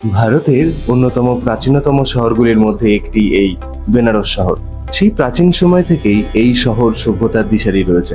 ভারতের অন্যতম প্রাচীনতম শহরগুলির মধ্যে একটি এই বেনারস শহর। সেই প্রাচীন সময় থেকেই এই শহর সভ্যতার দিশারি রয়েছে।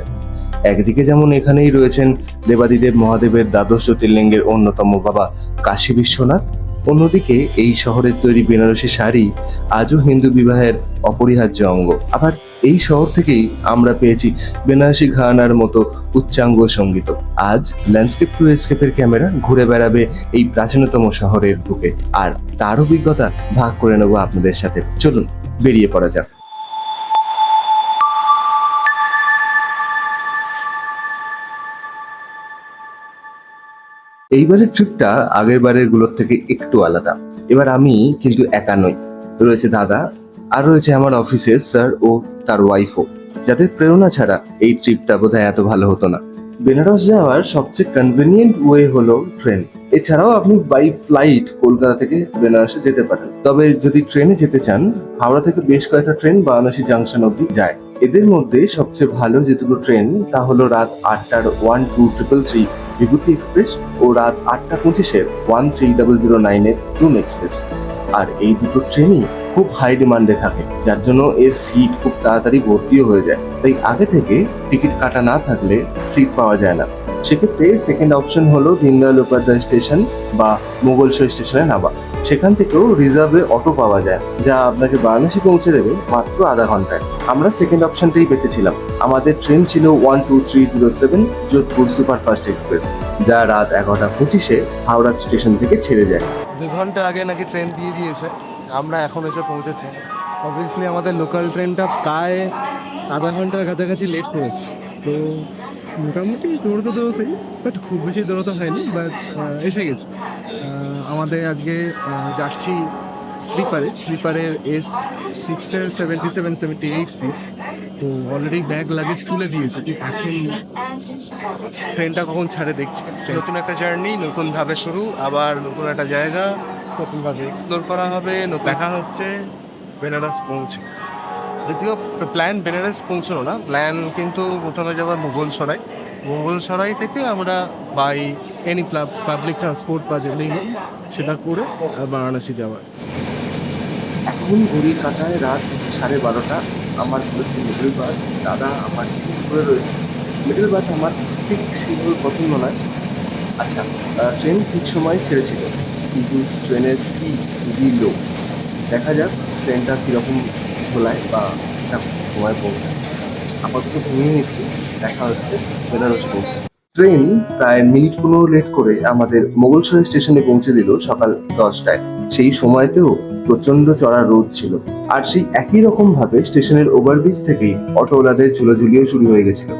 একদিকে যেমন এখানেই রয়েছেন দেবাদিদেব মহাদেবের দ্বাদশ জ্যোতির্লিঙ্গের অন্যতম বাবা কাশী বিশ্বনাথ, অন্যদিকে এই শহরের তৈরি বেনারসি শাড়ি আজও হিন্দু বিবাহের অপরিহার্য অঙ্গ। আবার এই শহর থেকেই আমরা পেয়েছি বেনারসি ঘানার মতো উচ্চাঙ্গ সংগীত। আজ ল্যান্ডস্কেপ টু এসকেপের ক্যামেরা ঘুরে বেড়াবে এই প্রাচীনতম শহরের বুকে। আর তার অভিজ্ঞতা ভাগ করে নেব আপনাদের সাথে। চলুন, বেরিয়ে পড়া যাক। এইবারের ট্রিপটা আগের বারেরগুলোর থেকে একটু আলাদা। এবার আমি কিন্তু একা নই। রয়েছে দাদা আর রয়েছে আমার অফিসের স্যার ও তার ওয়াইফও যাদের প্রেরণা ছাড়া এই ট্রিপটা বোধহয় এত ভালো হতো না। বেনারস যাওয়ার সবচেয়ে কনভেনিয়েন্ট ওয়ে হলো ট্রেন এছাড়াও আপনি বাই ফ্লাইট কলকাতা থেকে বেনারসে যেতে পারেন। তবে যদি ট্রেনে যেতে চান, হাওড়া থেকে বেশ কয়েকটা ট্রেন বারাণসী জাংশন অব্দি যায়। এদের মধ্যে সবচেয়ে ভালো যে দুটো ট্রেন তা হলো রাত আটটার one two triple three Bibhuti express ও রাত আটটা পঁচিশের ওয়ান থ্রি ডাবল জিরো নাইনের ডুম এক্সপ্রেস আর এই দুটো ট্রেনই খুব হাই ডিমান্ডে থাকে, যার জন্য এর সিট খুব তাড়াতাড়ি ভর্তিও হয়ে যায়। তাই আগে থেকে টিকিট কাটা না থাকলে সিট পাওয়া যায় না। সেক্ষেত্রে সেকেন্ড অপশন হলো দীনদয়াল উপাধ্যায় স্টেশন বা মোগলসই স্টেশনে নামা। সেখান থেকেও রিজার্ভে অটো পাওয়া যায়, যা আপনাকে বারাণসী পৌঁছে দেবে মাত্র আধা ঘন্টায়। আমরা সেকেন্ড অপশনটাই বেঁচেছিলাম। আমাদের ট্রেন ছিল one two three zero seven Jodhpur superfast express, যা রাত এগারোটা পঁচিশে হাওড়া স্টেশন থেকে ছেড়ে যায়। দু ঘণ্টা আগে নাকি ট্রেন দিয়ে দিয়েছে। আমরা এখন এসে পৌঁছেছি। অবভিয়াসলি আমাদের লোকাল ট্রেনটা প্রায় আধা ঘণ্টার কাছাকাছি লেট করেছে। তো মোটামুটি দৌড়তে দৌড়তেই বাট খুব বেশি দৌড়তে হয়নি বাট এসে গেছে। আমাদের আজকে যাচ্ছি স্লিপারে স্লিপারের এস সিক্সের seventy seven seventy eight seat তো অলরেডি ব্যাগ লাগেজ তুলে দিয়েছি। এখন ট্রেনটা কখন ছাড়ে দেখছি। নতুন একটা জার্নি নতুন ভাবে শুরু আবার নতুন একটা জায়গা। নতুনভাবে এক্সপ্লোর করা হবে দেখা হচ্ছে বেনারস পৌঁছে। যদিও প্ল্যান বেনারস পৌঁছানো না প্ল্যান কিন্তু প্রথমে যাবার মুঘল সরাই। মুঘল সরাই থেকে আমরা by any club public transport বা যেগুলোই হোক সেটা করে বারাণসী যাওয়ার। এখন ঘড়ি কাটায় রাত সাড়ে বারোটা। আমার হচ্ছে মিডল বার্থ দাদা আমার উপরে রয়েছে। মিডল বার্থ আমার ঠিক সেইভাবে পছন্দ নয়। আচ্ছা ট্রেন ঠিক সময় ছেড়েছিল, কিন্তু ট্রেনের স্পিড খুবই লো দেখা যাক ট্রেনটা কীরকম ঝোলায় বা সময় পৌঁছায়। আপাতত ঘুমিয়ে নিচ্ছি, দেখা হচ্ছে বেনারস পৌঁছে ট্রেন প্রায় মিনিট পনেরো লেট করে আমাদের মোগলসরাই স্টেশনে পৌঁছে দিল সকাল দশটায়। সেই সময়তেও প্রচণ্ড চড়া রোদ ছিল। আর সেই একই রকম ভাবে স্টেশনের ওভারব্রিজ থেকেই অটোওয়ালাদের ঝুলোঝুলিও শুরু হয়ে গেছিল।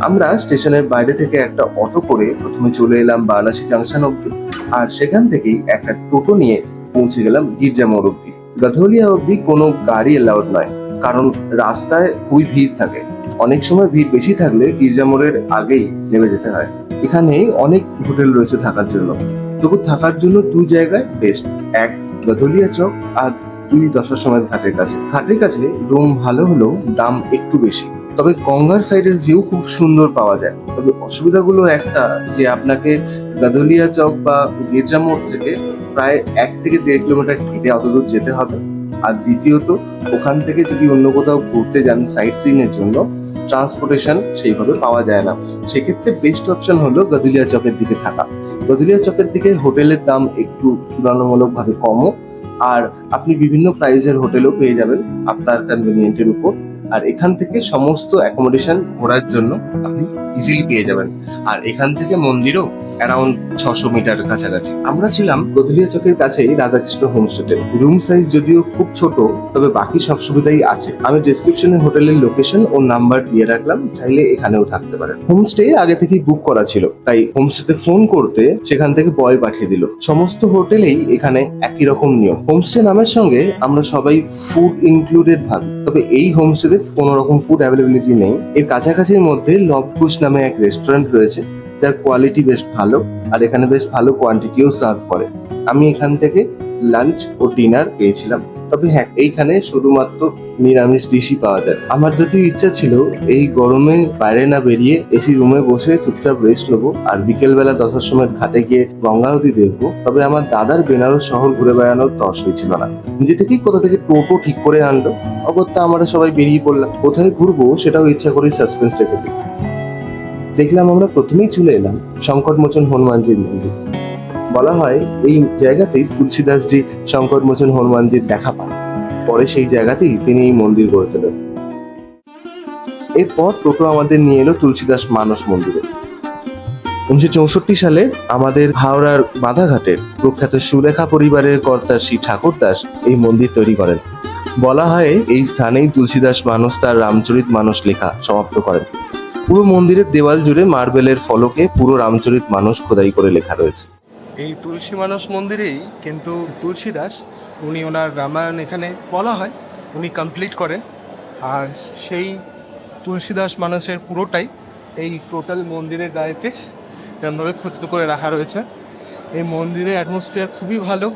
আমরা স্টেশনের বাইরে থেকে একটা অটো করে প্রথমে চলে এলাম বারাণসী জাংশন অব্দি আর সেখান থেকেই একটা টোটো নিয়ে পৌঁছে গেলাম গির্জা মোড় অব্দি গধলিয়া অব্দি কোনো গাড়ি অ্যালাউড নয়। কারণ রাস্তায় খুবই ভিড় থাকে। অনেক সময় ভিড় বেশি থাকলে গির্জা মোড়ের আগেই নেমে যেতে হয়। এখানে অনেক হোটেল রয়েছে থাকার জন্য। তবু থাকার জন্য দুই জায়গায় বেস্ট এক গধলিয়া চক আর দুই দশার সময় ঘাটের কাছে। ঘাটের কাছে রুম ভালো হলেও দাম একটু বেশি। তবে গঙ্গার সাইডের ভিউ খুব সুন্দর পাওয়া যায়। তবে অসুবিধাগুলো একটা যে আপনাকে গাদলিয়া চক বা গির্জা মোড় থেকে প্রায় এক থেকে দেড় কিলোমিটার হেঁটে অতদূর যেতে হবে। আর দ্বিতীয়ত, ওখান থেকে যদি অন্য কোথাও ঘুরতে যান সাইট সিইং এর জন্য ট্রান্সপোর্টেশন সেইভাবে পাওয়া যায় না। সেক্ষেত্রে বেস্ট অপশন হলো গদুলিয়া চকের দিকে থাকা। গদুলিয়া চকের দিকে হোটেলের দাম একটু তুলনামূলকভাবে কমও। আর আপনি বিভিন্ন প্রাইজের হোটেলও পেয়ে যাবেন আপনার কনভেনিয়েন্টের উপর। আর এখান থেকে সমস্ত অ্যাকোমোডেশন ঘোরার জন্য আপনি ইজিলি পেয়ে যাবেন। আর এখান থেকে মন্দিরও অ্যারাউন্ড ছশো মিটার কাছাকাছি। আমরা ছিলাম গদুলিয়া চকের কাছেই রাধাকৃষ্ণ হোমস্টেতে রুম সাইজ যদিও খুব ছোট, তবে বাকি সব সুবিধাই আছে। আমি ডিসক্রিপশনে হোটেলের লোকেশন ও নাম্বার দিয়ে রাখলাম, চাইলে এখানেও থাকতে পারেন। হোমস্টে আগে থেকেই বুক করা ছিল, তাই হোমস্টেতে ফোন করতে সেখান থেকে বয় পাঠিয়ে দিল। সমস্ত হোটেলেই এখানে একই রকম নিয়ম। হোমস্টে নামের সঙ্গে আমরা সবাই ফুড ইনক্লুডেড ভাবি, তবে এই হোমস্টেতে কোনো রকম ফুড অ্যাভেলেবিলিটি নেই। এর কাছাকাছির মধ্যে লবকুশ নামে এক রেস্টুরেন্ট রয়েছে যার কোয়ালিটি বেশ ভালো, আর এখানে বেশ ভালো কোয়ান্টিটিও সার্ভ করে। আমি এখান থেকে লাঞ্চ ও ডিনার পেয়েছিলাম। তবে হ্যাঁ এইখানে শুধুমাত্র নিরামিষ ডিশই পাওয়া যায়। আমার যদি ইচ্ছা ছিল, এই গরমে বাইরে না বেরিয়ে এসি রুমে বসে চুপচাপ রেস্ট নেব, আর বিকেল বেলা দশটার সময় ঘাটে গিয়ে গঙ্গাবতী দেখব, তবে আমার দাদার বেনারস শহর ঘুরে বেড়ানোর তর্স হয়েছিল না। নিজে থেকেই কোথা থেকে টোটো ঠিক করে আনলো, অগত্যা আমরা সবাই বেরিয়ে পড়লাম। কোথায় ঘুরবো সেটাও ইচ্ছা করে সাসপেন্স রেখে দিই। দেখলাম আমরা প্রথমেই চলে এলাম সংকটমোচন হনুমানজির মন্দির। বলা হয় এই জায়গাতেই তুলসীদাসজি সংকটমোচন হনুমানজির দেখা পান। পরে সেই জায়গাতেই তিনি এই মন্দির গড়ে তোলেন। এরপর টোটো আমাদের নিয়ে এলো তুলসীদাস মানস মন্দিরে। উনিশশো চৌষট্টি সালে আমাদের হাওড়ার বাঁধাঘাটের প্রখ্যাত সুলেখা পরিবারের কর্তা শ্রী ঠাকুর দাস এই মন্দির তৈরি করেন। বলা হয় এই স্থানেই তুলসীদাস মানস তার রামচরিত মানস লেখা সমাপ্ত করেন। পুরো মন্দিরের দেওয়াল জুড়ে মার্বেলের ফলকে পুরো রামচরিত মানুষ খোদাই করে লেখা রয়েছে। এই তুলসী মানস মন্দিরেই কিন্তু তুলসী দাস উনি ওনার রামায়ণ এখানে বলা হয়, উনি কমপ্লিট করেন। আর সেই তুলসীদাস মানসের পুরোটাই এই টোটাল মন্দিরের গায়েতে এরমভাবে খচিত করে রাখা রয়েছে। এই মন্দিরের অ্যাটমসফিয়ার খুবই ভালো,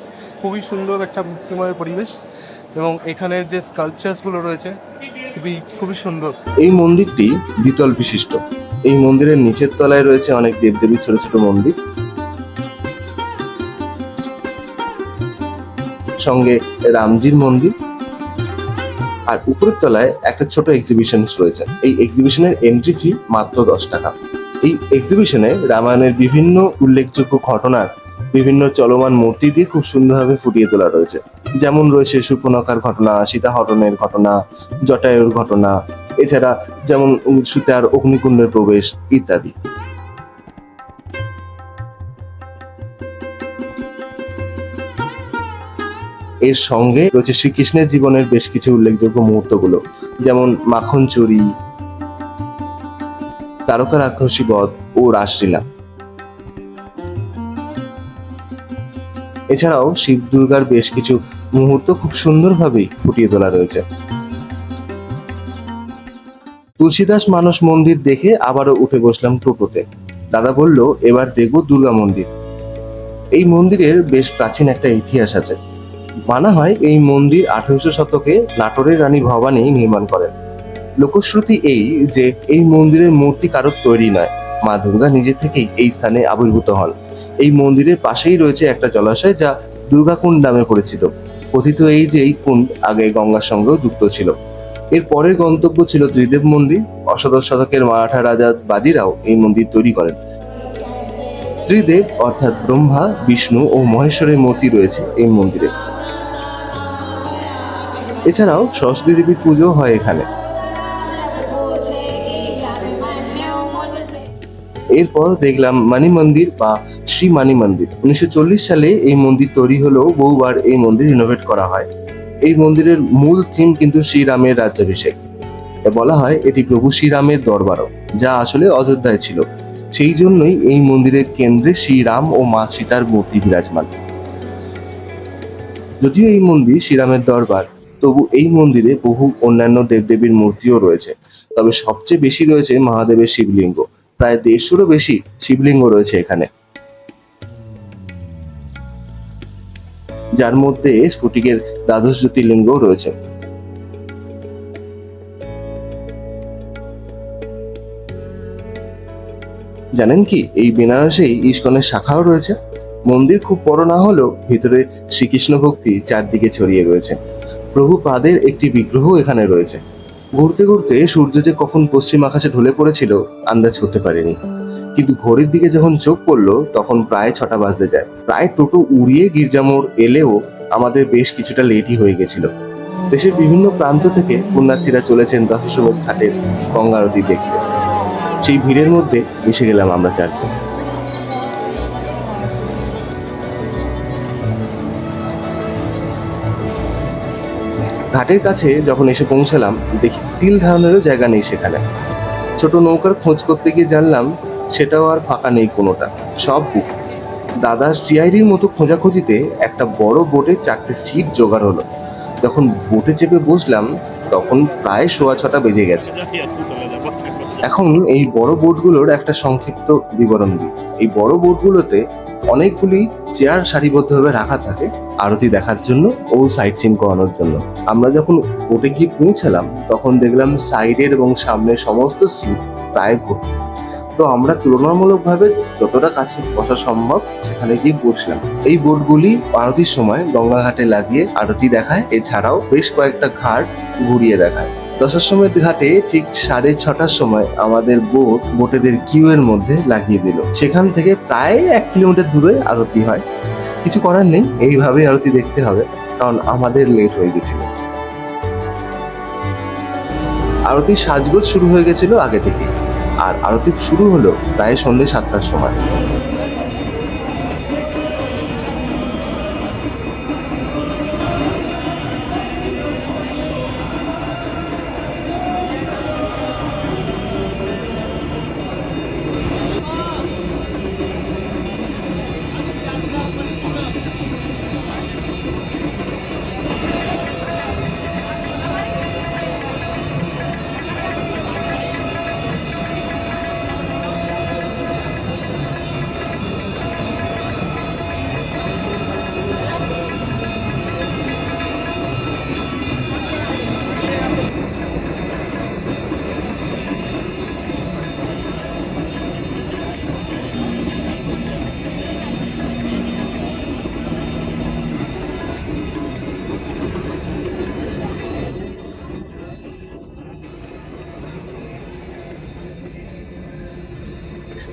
খুবই সুন্দর একটা মুক্তিময় পরিবেশ এবং এখানের যে স্কাল্পচার্সগুলো রয়েছে খুবই খুবই সুন্দর। এই মন্দিরটি দ্বিতল বিশিষ্ট। এই মন্দিরের নিচের তলায় রয়েছে অনেক দেবদেবীর ছোট ছোট মন্দির। সঙ্গে রামজির মন্দির। আর উপরের তলায় একটা ছোট এক্সিবিশন রয়েছে। এই এক্সিবিশনের এন্ট্রি ফি মাত্র দশ টাকা। এই এক্সিবিশনে রামায়ণের বিভিন্ন উল্লেখযোগ্য ঘটনার বিভিন্ন চলমান মূর্তি দিয়ে খুব সুন্দরভাবে ফুটিয়ে তোলা রয়েছে। যেমন রয়েছে সুপনকার ঘটনা সীতা হরণের ঘটনা, জটায়ুর ঘটনা, এছাড়া যেমন সীতার অগ্নিকুণ্ডের প্রবেশ ইত্যাদি। এর সঙ্গে রয়েছে শ্রীকৃষ্ণের জীবনের বেশ কিছু উল্লেখযোগ্য মুহূর্তগুলো, যেমন মাখন চুরি, তারকা রাক্ষসী বধ ও রাসলীলা। এছাড়াও শিব দুর্গার বেশ কিছু মুহূর্ত খুব সুন্দরভাবেই ফুটিয়ে তোলা রয়েছে। তুলসীদাস মানস মন্দির দেখে আবারও উঠে বসলাম টোটোতে দাদা বলল, এবার দেখব দুর্গা মন্দির। এই মন্দিরের বেশ প্রাচীন একটা ইতিহাস আছে। মানা হয় এই মন্দির আঠেরোশো শতকে নাটোরের রানী ভবানী নির্মাণ করেন। লোকশ্রুতি এই যে, এই মন্দিরের মূর্তি কারোর তৈরি নয়। মা দুর্গা নিজে থেকেই এই স্থানে আবির্ভূত হন। এই মন্দিরের পাশেই রয়েছে একটা জলাশয় যা দুর্গাকুণ্ড নামে পরিচিত। কথিত এই যে এই কুণ্ড আগে গঙ্গার সঙ্গেও যুক্ত ছিল। এর পরের গন্তব্য ছিল ত্রিদেব মন্দির। অষ্টাদশ শতকের মারাঠা রাজা বাজিরাও এই মন্দির তৈরি করেন। ত্রিদেব অর্থাৎ ব্রহ্মা, বিষ্ণু ও মহেশ্বরের মূর্তি রয়েছে এই মন্দিরে। এছাড়াও সরস্বতী দেবীর পুজো হয় এখানে। এরপর দেখলাম মানি মন্দির বা শ্রী মানি মন্দির। উনিশশো চল্লিশ সালে এই মন্দির তৈরি হলেও বহুবার এই মন্দির রিনোভেট করা হয়। এই মন্দিরের মূল থিম কিন্তু শ্রীরামের রাজ্যাভিষেক। বলা হয় এটি প্রভু শ্রীরামের দরবারও, যা আসলে অযোধ্যায় ছিল। সেই জন্যই এই মন্দিরের কেন্দ্রে শ্রীরাম ও মা সীতার মূর্তি বিরাজমান। যদিও এই মন্দির শ্রীরামের দরবার, তবু এই মন্দিরে বহু অন্যান্য দেবদেবীর মূর্তিও রয়েছে। তবে সবচেয়ে বেশি রয়েছে মহাদেবের শিবলিঙ্গ। প্রায় দেড়শোরও বেশি শিবলিঙ্গ রয়েছে এখানে। যার মধ্যে স্ফটিকের দ্বাদশ জ্যোতির্লিঙ্গও রয়েছে। জানেন কি, এই বেনারসেই ইস্কনের শাখাও রয়েছে। মন্দির খুব বড় না হলেও ভিতরে শ্রীকৃষ্ণ ভক্তি চারদিকে ছড়িয়ে রয়েছে। প্রভু পাদের একটি বিগ্রহ এখানে রয়েছে। ঘুরতে ঘুরতে সূর্য যে কখন পশ্চিম আকাশে ঢলে পড়েছিল, আন্দাজ করতে পারিনি। কিন্তু ঘড়ির দিকে যখন চোখ পড়ল, তখন প্রায় ছটা বাজতে যায়। প্রায় টোটো উড়িয়ে গির্জামোড় এলেও আমাদের বেশ কিছুটা লেটই হয়ে গেছিল। দেশের বিভিন্ন প্রান্ত থেকে পুণ্যার্থীরা চলেছেন দশসময় ঘাটের গঙ্গারতি দেখতে। সেই ভিড়ের মধ্যে মিশে গেলাম আমরা চারজন। ঘাটের কাছে যখন এসে পৌঁছালাম, দেখি তিল ধারণেরও জায়গা নেই সেখানে। ছোট নৌকার খোঁজ করতে গিয়ে জানলাম, সেটাও আর ফাঁকা নেই কোনোটা, সব বুক। দাদার সিআইডির মতো খোঁজাখুঁজিতে একটা বড় বোটে চারটে সিট জোগাড় হলো। যখন বোটে চেপে বসলাম, তখন প্রায় সোয়া ছটা বেজে গেছে। এখন এই বড় বোটগুলোর একটা সংক্ষিপ্ত বিবরণ দিই। এই বড় বোটগুলোতে অনেকগুলি চেয়ার সারিবদ্ধভাবে রাখা থাকে আরতি দেখার জন্য ও সাইট সিন করানোর জন্য। আমরা যখন বোটে গিয়ে পৌঁছালাম, তখন দেখলাম সাইডের এবং সামনের সমস্ত সিট প্রায় ভর্তি। তো আমরা তুলনামূলকভাবে যতটা কাছে বসা সম্ভব সেখানে গিয়ে বসলাম এই বোটগুলি আরতির সময় গঙ্গাঘাটে লাগিয়ে আরতি দেখায়, এছাড়াও বেশ কয়েকটা ঘাট ঘুরিয়ে দেখায়। দশাশ্রমের ঘাটে ঠিক সাড়ে ছটার সময় আমাদের বোট বোটেদের কিউ এর মধ্যে লাগিয়ে দিল। সেখান থেকে প্রায় এক কিলোমিটার দূরে আরতি হয়। কিছু করার নেই এইভাবে আরতি দেখতে হবে, কারণ আমাদের লেট হয়ে গেছিল। আরতির সাজগোজ শুরু হয়ে গেছিল আগে থেকে আর আরতি শুরু হলো প্রায় সন্ধ্যে সাতটার সময়।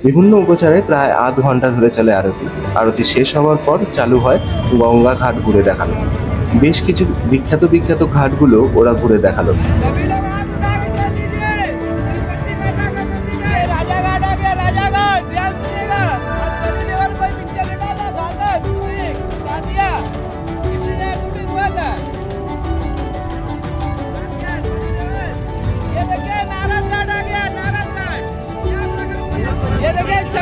বিভিন্ন উপচারে প্রায় আধ ঘণ্টা ধরে চলে আরতি। আরতি শেষ হওয়ার পর চালু হয় গঙ্গা ঘাট ঘুরে দেখানো। বেশ কিছু বিখ্যাত বিখ্যাত ঘাটগুলো ওরা ঘুরে দেখাল। देखिए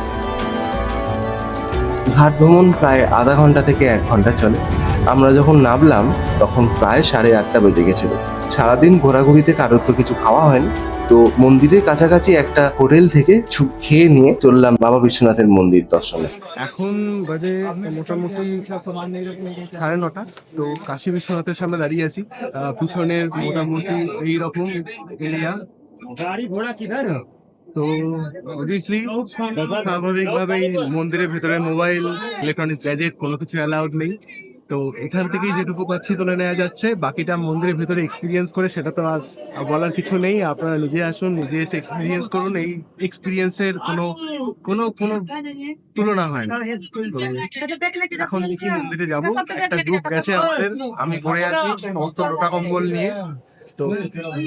ঘাট ভ্রমণ প্রায় আধা ঘণ্টা থেকে এক ঘণ্টা চলে। আমরা যখন নামলাম তখন প্রায় সাড়ে আটটা বেজে গেছিল। সারাদিন ঘোরাঘুরিতে কারোর তো কিছু খাওয়া হয়নি। তো মন্দিরের কাছাকাছি একটা হোটেল থেকে খেয়ে নিয়ে চললাম বাবা বিশ্বনাথের মন্দির দর্শনে। এখন বাজে মোটামুটি সাড়ে নটা। তো কাশী বিশ্বনাথের সামনে দাঁড়িয়ে আছি। পিছনের মোটামুটি এইরকম এরিয়া গাড়ি ঘোড়া ধর তো অবভিয়াসলি স্বাভাবিকভাবেই মন্দিরের ভেতরে মোবাইল ইলেকট্রনিক্স গ্যাজেট কোনো কিছু অ্যালাউড নেই। তো এখান থেকেই যেটুকু পাচ্ছি তুলে নেওয়া যাচ্ছে। বাকিটা মন্দিরের ভেতরে এক্সপিরিয়েন্স করে সেটা তো আর বলার কিছু নেই। আপনারা নিজে আসুন, নিজে এসে এক্সপিরিয়েন্স করুন। এই এক্সপিরিয়েন্সের কোনো কোনো কোনো তুলনা হয় না। এখন দেখি মন্দিরে যাব। একটা গ্রুপ গেছে আমাদের। আমি পড়ে আছি। সমস্ত লোটা কম্বল নিয়ে। তো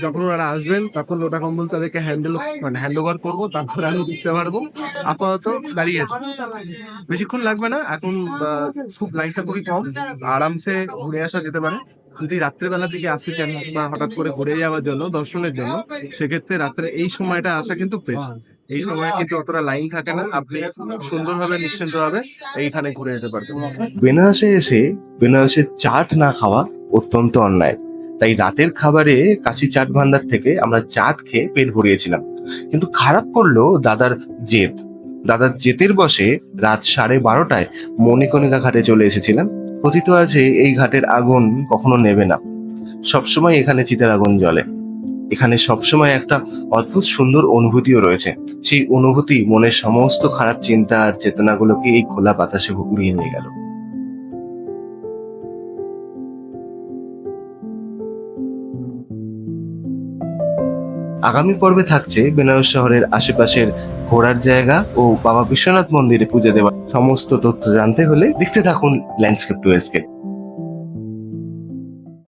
যখন ওনারা আসবেন, তখন লোটা কম্বল তাদেরকে হ্যান্ডেল মানে হ্যান্ড ওভার করব, তারপরে আমি দেখতে পারব। আপাতত দাঁড়িয়ে আছে। বেশিক্ষণ লাগবে না, এখন খুব লাইনটা খুবই কম। আরামসে ঘুরে আসা যেতে পারে। যদি রাত্রেবেলার দিকে আসতে চান, বা হঠাৎ করে ঘুরে যাওয়ার জন্য, দর্শনের জন্য, সেক্ষেত্রে রাত্রে এই সময়টা আসা কিন্তু এই সময় কিন্তু অতটা লাইন থাকে না। আপনি সুন্দরভাবে, নিশ্চিন্তভাবে এইখানে ঘুরে যেতে পারবেন। বেনারসে এসে, বেনারসের চাট না খাওয়া অত্যন্ত অন্যায়। তাই রাতের খাবারে কাশি চাট ভান্ডার থেকে আমরা চাট খেয়ে পেট ভরিয়েছিলাম। কিন্তু খারাপ করল দাদার জেদ। দাদার জেতের বসে রাত সাড়ে বারোটায় মণিকণিকা ঘাটে চলে এসেছিলাম। কথিত আছে এই ঘাটের আগুন কখনো নেবে না। সবসময় এখানে চিতার আগুন জ্বলে। এখানে সবসময় একটা অদ্ভুত সুন্দর অনুভূতিও রয়েছে। সেই অনুভূতি, মনের সমস্ত খারাপ চিন্তা আর চেতনাগুলোকে এই খোলা বাতাসে উড়িয়ে নিয়ে গেল। আগামী পর্বে থাকছে বেনারস শহরের আশেপাশের ঘোরার জায়গা ও বাবা বিশ্বনাথ মন্দিরে পুজো দেওয়ার সমস্ত তথ্য জানতে হলে দেখতে থাকুন ল্যান্ডস্কেপ টু এসকেপ